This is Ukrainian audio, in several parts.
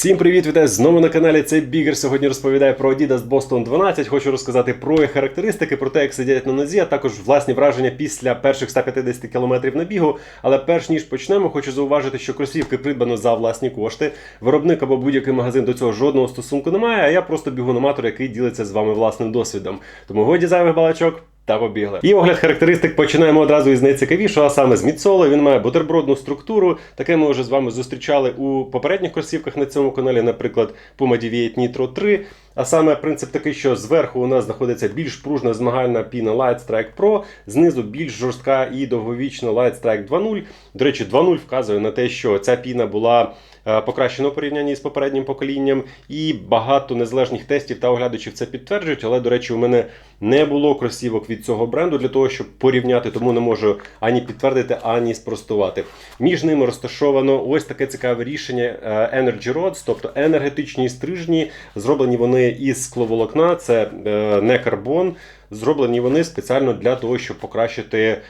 Всім привіт, вітаю знову на каналі. Це Бігер. Сьогодні розповідає про Adidas Boston 12. Хочу розказати про їх характеристики, про те, як сидять на нозі, а також власні враження після перших 150 км на бігу. Але перш ніж почнемо, хочу зауважити, що кросівки придбано за власні кошти. Виробник або будь-який магазин до цього жодного стосунку немає. А я просто бігуноматор, який ділиться з вами власним досвідом. Тому годі зайвих балачок. Та побігли. І огляд характеристик починаємо одразу із найцікавішого, а саме з міцолу. Він має бутербродну структуру. Таке ми вже з вами зустрічали у попередніх кросівках на цьому каналі, наприклад, Puma Deviate Nitro 3. А саме принцип такий, що зверху у нас знаходиться більш пружна змагальна піна Light Strike Pro, знизу більш жорстка і довговічна Light Strike 2.0. До речі, 2.0 вказує на те, що ця піна була е, покращена порівнянні з попереднім поколінням, і багато незалежних тестів та оглядачів це підтверджують. Але, до речі, у мене не було кросівок від цього бренду для того, щоб порівняти, тому не можу ані підтвердити, ані спростувати. Між ними розташовано ось таке цікаве рішення е, Energy Rods, тобто енергетичні стрижні. Зроблені вони із скловолокна, це е, не карбон. Зроблені вони спеціально для того, щоб покращити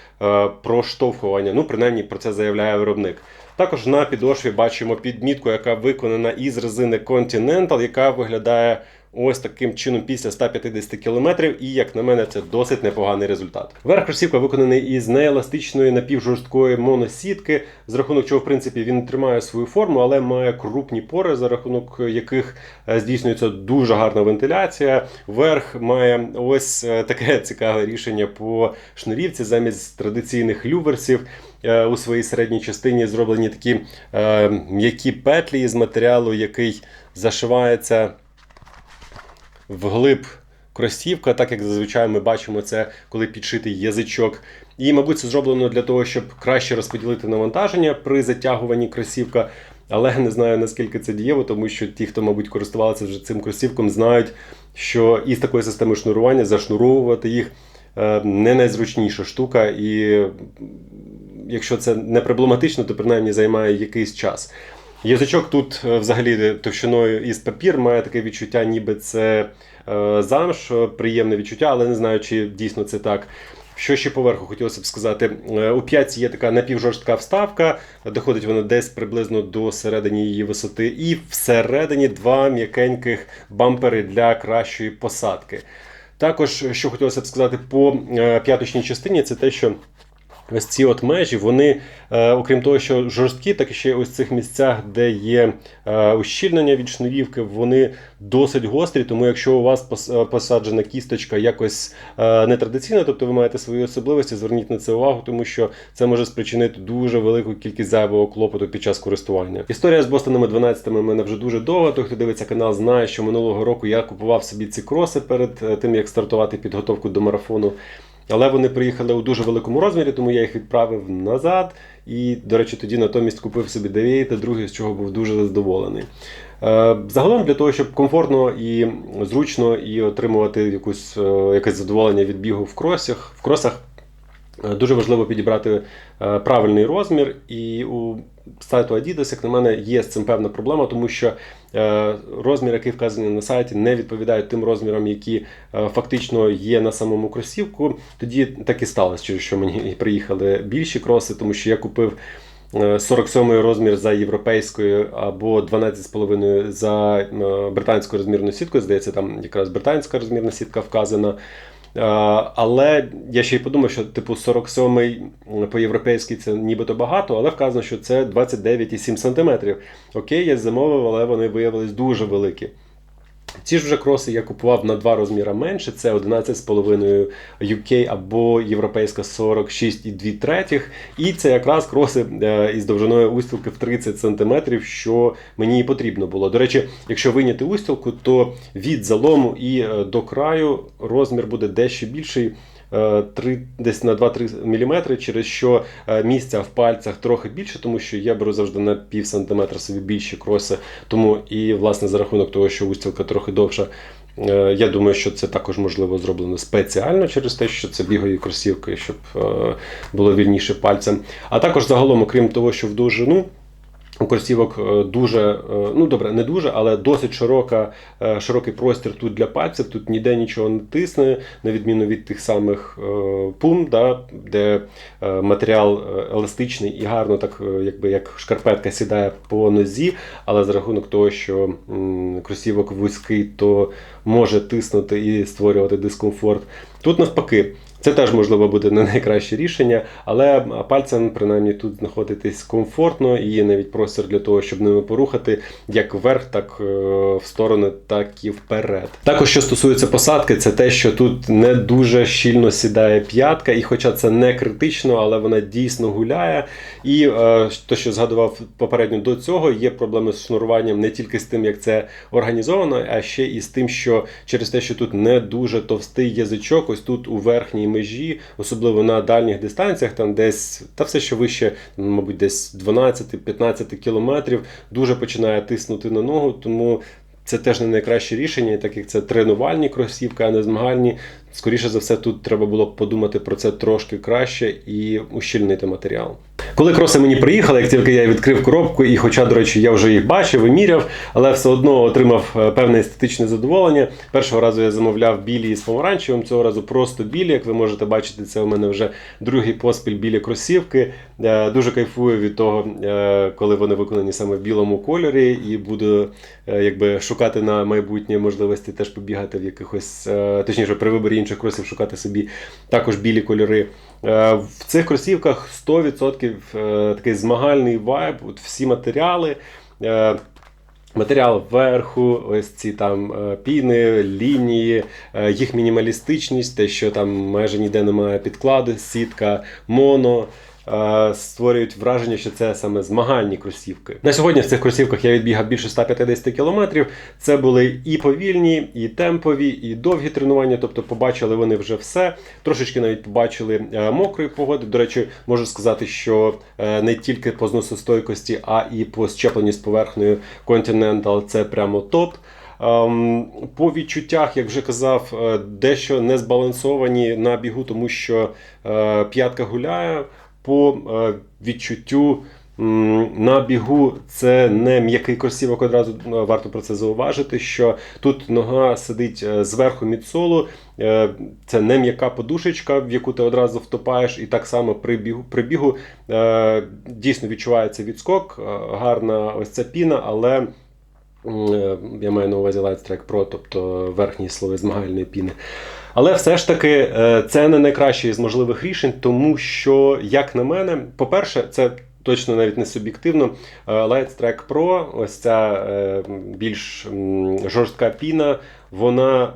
проштовхування. Ну, принаймні про це заявляє виробник. Також на підошві бачимо підмітку, яка виконана із резини Continental, яка виглядає ось таким чином після 150 км, і як на мене, це досить непоганий результат. Верх кросівка виконаний із нееластичної напівжорсткої моносітки, з рахунок чого, в принципі, він тримає свою форму, але має крупні пори, за рахунок яких е, здійснюється дуже гарна вентиляція. Верх має ось е, таке цікаве рішення по шнурівці замість традиційних люверсів. Е, У своїй середній частині зроблені такі м'які петлі з матеріалу, який зашивається вглиб кросівка, так як зазвичай ми бачимо це, коли підшитий язичок. І, мабуть, це зроблено для того, щоб краще розподілити навантаження при затягуванні кросівка. Але не знаю наскільки це дієво, тому що ті, хто, мабуть, користувалися вже цим кросівком, знають, що із такої системи шнурування зашнуровувати їх е, не найзручніша штука, і якщо це не проблематично, то принаймні займає якийсь час. Язичок тут е, взагалі товщиною із папір має таке відчуття, ніби це е, замш, е, приємне відчуття, але не знаю, чи дійсно це так. Що ще поверху хотілося б сказати, у п'ятці є така напівжорстка вставка, доходить вона десь приблизно до середини її висоти, і всередині два м'якеньких бампери для кращої посадки. Також, що хотілося б сказати по п'яточній частині, це те, що Ось ці от межі, вони, е, окрім того, що жорсткі, так і ще ось в цих місцях, де є е, ущільнення від шнурівки, вони досить гострі. Тому якщо у вас е, посаджена кісточка якось нетрадиційна, тобто ви маєте свої особливості, зверніть на це увагу, тому що це може спричинити дуже велику кількість зайвого клопоту під час користування. Історія з Бостонами 12 в мене вже дуже довга. Той, хто дивиться канал, знає, що минулого року я купував собі ці кроси перед тим, як стартувати підготовку до марафону. Але вони приїхали у дуже великому розмірі, тому я їх відправив назад. І, до речі, тоді натомість купив собі дев'яти, другий, з чого був дуже задоволений. Е, Загалом для того, щоб комфортно і зручно і отримувати якусь, е, якесь задоволення від бігу в кросах, в кросах дуже важливо підібрати е, правильний розмір. І у сайту Adidas, як на мене, є з цим певна проблема, тому що е, розмір, який вказаний на сайті, не відповідає тим розмірам, які е, фактично є на самому кросівку. Тоді так і сталося, через що мені приїхали більші кроси, тому що я купив. е, 47 розмір за європейською або 12,5 за е, британською розмірною сіткою. Здається, там якраз британська розмірна сітка вказана. Але я ще й подумав, що типу 47-й по-європейськи це нібито багато, але вказано, що це 29,7 см. Окей, я замовив, але вони виявились дуже великі. Ці ж вже кроси я купував на два розміри менше, це 11,5 UK або європейська 46,2 третіх. І це якраз кроси е, із довжиною устілки в 30 см, що мені і потрібно було. До речі, якщо виняти устілку, то від залому і е, до краю розмір буде дещо більший. Е, три- десь на 2-3 мм, через що е, місця в пальцях трохи більше, тому що я беру завжди на пів сантиметра собі більші кроси. Тому і власне за рахунок того, що устілка трохи довша, е, я думаю, що це також можливо зроблено спеціально через те, що це бігові кросівки, щоб е, було вільніше пальцем. А також загалом, окрім того, що в довжину. У кросівок е, дуже, е, ну добре, не дуже, але досить широка, е, широкий простір тут для пальців. Тут ніде нічого не тисне, на відміну від тих самих пум, да, де матеріал еластичний і гарно, так якби як шкарпетка сідає по нозі, але за рахунок того, що кросівок вузький, то може тиснути і створювати дискомфорт. Тут навпаки. Це теж можливо буде не найкраще рішення, але пальцем принаймні тут знаходитись комфортно і є навіть простір для того, щоб ними порухати як вверх, так е, в сторони, так і вперед. Також що стосується посадки, це те, що тут не дуже щільно сідає п'ятка, і хоча це не критично, але вона дійсно гуляє. І е, то, що згадував попередньо до цього, є проблеми з шнуруванням не тільки з тим, як це організовано, а ще і з тим, що через те, що тут не дуже товстий язичок, ось тут у верхній межі, особливо на дальніх дистанціях, там десь та все, що вище, мабуть, десь 12-15 кілометрів, дуже починає тиснути на ногу, тому. Це теж не найкраще рішення, так як це тренувальні кросівки, а не змагальні. Скоріше за все, тут треба було б подумати про це трошки краще і ущільнити матеріал. Коли кроси мені приїхали, як тільки я відкрив коробку, і, хоча, до речі, я вже їх бачив і міряв, але все одно отримав е, певне естетичне задоволення. Першого разу я замовляв білі з помаранчевим, цього разу просто білі. Як ви можете бачити, це у мене вже другий поспіль білі кросівки. Е, дуже кайфую від того, е, коли вони виконані саме в білому кольорі, і буду якби шукати на майбутнє можливості теж побігати в якихось, точніше, при виборі інших кросів шукати собі також білі кольори. Е, в цих кросівках 100% е, такий змагальний вайб, от всі матеріали. Е, матеріал вверху, ось ці там піни, лінії, їх мінімалістичність, те, що там майже ніде немає підкладу, сітка, моно. Е, створюють враження, що це саме змагальні кросівки. На сьогодні в цих кросівках я відбігав більше 150 кілометрів. Це були і повільні, і темпові, і довгі тренування. Тобто, побачили вони вже все. Трошечки навіть побачили е, мокрої погоди. До речі, можу сказати, що е, не тільки по зносостойкості, а і по щепленні з поверхнею Continental це прямо топ. Ем, по відчуттях, як вже казав, дещо не збалансовані на бігу, тому що п'ятка гуляє по е, відчуттю на бігу. Це не м'який кросівок, одразу е, варто про це зауважити, що тут нога сидить е, зверху мідсолу, це не м'яка подушечка, в яку ти одразу втопаєш, і так само при бігу, при бігу дійсно відчувається відскок, гарна ось ця піна, але я маю на увазі Light Strike Pro, тобто верхні слої змагальної піни. Але все ж таки е, це не найкраще із можливих рішень, тому що, як на мене, по-перше, це точно навіть не суб'єктивно. Lightstrike Pro, ось ця е, більш жорстка піна, вона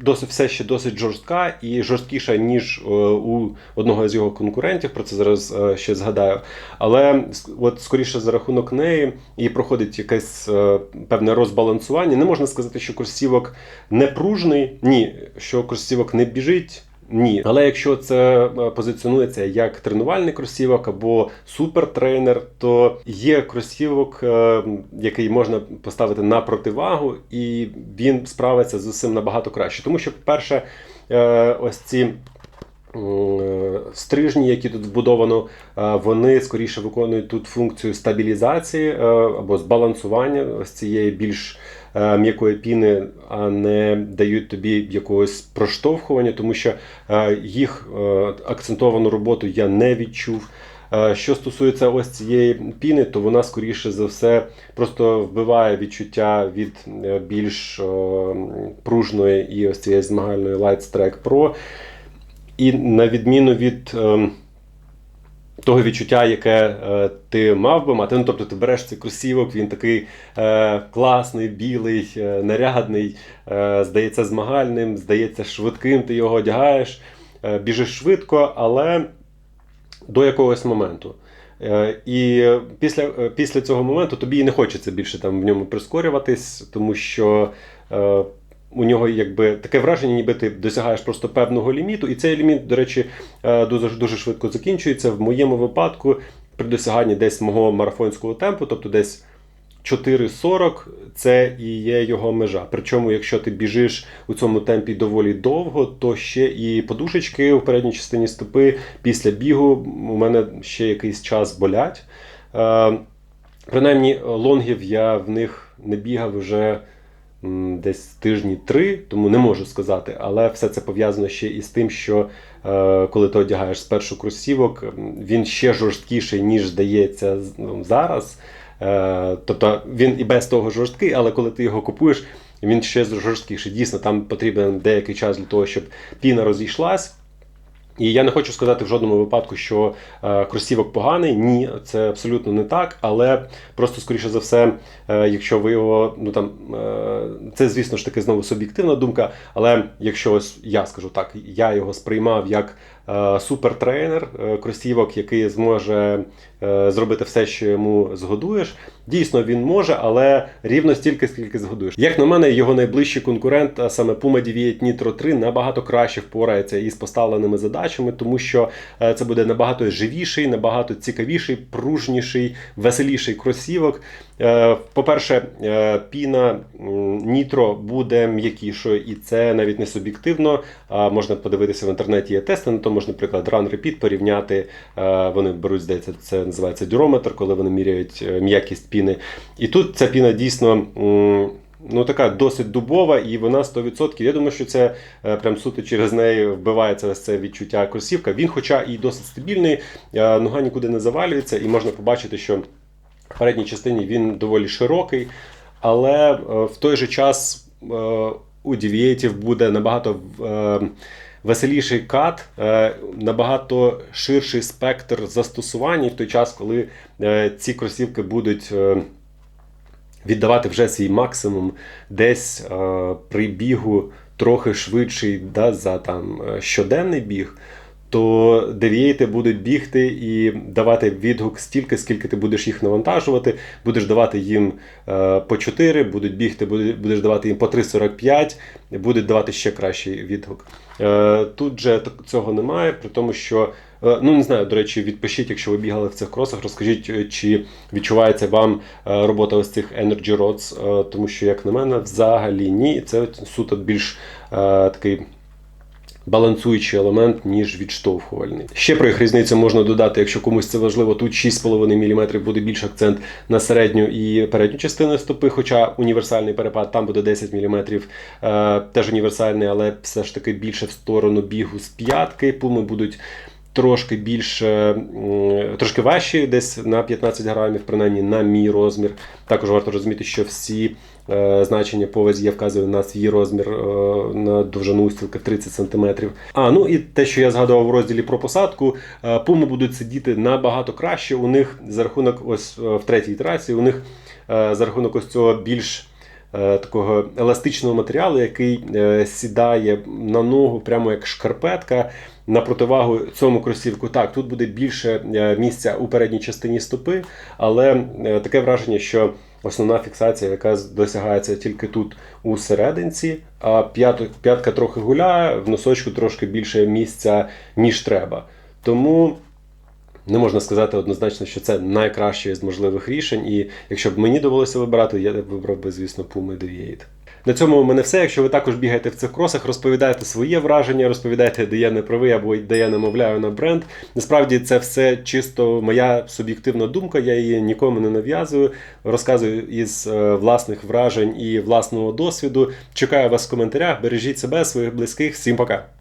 досить все ще досить жорстка і жорсткіша, ніж е, у одного з його конкурентів. Про це зараз е, ще згадаю. Але от скоріше за рахунок неї і проходить якесь е, певне розбалансування. Не можна сказати, що курсівок не пружний, ні, що курсівок не біжить. Ні, але якщо це е, позиціонується як тренувальний кросівок або супертренер, то є кросівок, е, який можна поставити на противагу, і він справиться з усім набагато краще. Тому що, по-перше, е, ось ці. Стрижні, які тут вбудовано, вони скоріше виконують тут функцію стабілізації або збалансування ось цієї більш Е, м'якої піни, а не дають тобі якогось проштовхування, тому що е, їх е, акцентовану роботу я не відчув. Що стосується ось цієї піни, то вона скоріше за все просто вбиває відчуття від більш пружної і ось цієї змагальної Light Strike Pro. І на відміну від ем, того відчуття, яке е, ти мав би мати. Ну, Тобто ти береш цей кросівок, він такий е, класний, білий, е, нарядний, е, здається, змагальним, здається, швидким, ти його одягаєш, е, біжиш швидко, але до якогось моменту. Е, і після е, після цього моменту тобі і не хочеться більше там в ньому прискорюватись, тому що. Е, у нього якби таке враження, ніби ти досягаєш просто певного ліміту, і цей ліміт, до речі, е, дуже дуже швидко закінчується. В моєму випадку, при досяганні десь мого марафонського темпу, тобто десь 4.40 це і є його межа. Причому, якщо ти біжиш у цьому темпі доволі довго, то ще і подушечки у передній частині стопи після бігу у мене ще якийсь час болять. Е, Принаймні, лонгів я в них не бігав вже десь тижні три, тому не можу сказати. Але все це пов'язано ще із тим, що е, коли ти одягаєш спершу кросівок, він ще жорсткіший, ніж здається ну, зараз. Е, тобто він і без того жорсткий, але коли ти його купуєш, він ще жорсткіший. Дійсно, там потрібен деякий час для того, щоб піна розійшлась. І я не хочу сказати в жодному випадку, що е, кросівок поганий. Ні, це абсолютно не так. Але просто, скоріше за все, е, якщо ви його, ну там е, це, звісно ж таки, знову суб'єктивна думка. Але якщо ось я скажу так, я його сприймав як супертренер, е, кросівок, який зможе е, зробити все, що йому згодуєш. Дійсно, він може, але рівно стільки, скільки згодуєш. Як на мене, його найближчий конкурент, а саме Puma Deviate Nitro 3, набагато краще впорається із поставленими задачами, тому що е, це буде набагато живіший, набагато цікавіший, пружніший, веселіший кросівок. Е, По-перше, е, піна Nitro буде м'якішою, і це навіть не суб'єктивно. Можна подивитися в інтернеті є тести на то, можна, наприклад, Run Repeat порівняти. Е, Вони беруть, здається, це називається дюрометр, коли вони міряють е, м'якість піни. І тут ця піна дійсно. Ну, така досить дубова, і вона 100%. Я думаю, що це е, прям суто через неї вбивається це відчуття кросівка. Він, хоча і досить стабільний, нога нікуди не завалюється, і можна побачити, що в передній частині він доволі широкий, але в той же час у Deviative буде набагато веселіший кат, е, набагато ширший спектр застосувань, в той час, коли е, ці кросівки будуть. е, віддавати вже свій максимум десь е, при бігу трохи швидший да, за там, щоденний біг, то девієти будуть бігти і давати відгук стільки, скільки ти будеш їх навантажувати, будеш давати їм е, по 4, будуть бігти, будеш давати їм по 3,45, будуть давати ще кращий відгук. Е, тут же цього немає, при тому, що Е, Ну, не знаю, до речі, відпишіть, якщо ви бігали в цих кросах, розкажіть, чи відчувається вам робота ось цих Energy Rods, тому що, як на мене, взагалі ні. Це суто більш такий балансуючий елемент, ніж відштовхувальний. Ще про їх різницю можна додати, якщо комусь це важливо, тут 6,5 мм буде більш акцент на середню і передню частину стопи, хоча універсальний перепад там буде 10 мм, е, теж універсальний, але все ж таки більше в сторону бігу з п'ятки. Пуми будуть трошки більше, м, трошки важчі, десь на 15 грамів, принаймні на мій розмір. Також варто розуміти, що всі е, значення по вазі я вказую на свій розмір е, на довжину устілки в 30 см. А, ну і те, що я згадував в розділі про посадку, е, пуми будуть сидіти набагато краще. У них за рахунок, ось в третій ітерації, у них за рахунок ось цього більш такого еластичного матеріалу, який е, сідає на ногу прямо як шкарпетка. На противагу цьому кросівку, так, тут буде більше е, місця у передній частині стопи, але е, таке враження, що основна фіксація, яка досягається тільки тут у серединці, а п'ятка трохи гуляє, в носочку трошки більше місця, ніж треба. Тому не можна сказати однозначно, що це найкраще з можливих рішень. І якщо б мені довелося вибирати, я вибрав би, звісно, Puma Deviate. На цьому у мене все. Якщо ви також бігаєте в цих кросах, розповідайте своє враження, розповідайте, де я не правий або де я намовляю на бренд. Насправді це все чисто моя суб'єктивна думка, я її нікому не нав'язую. Розказую із е, власних вражень і власного досвіду. Чекаю вас в коментарях. Бережіть себе, своїх близьких. Всім пока!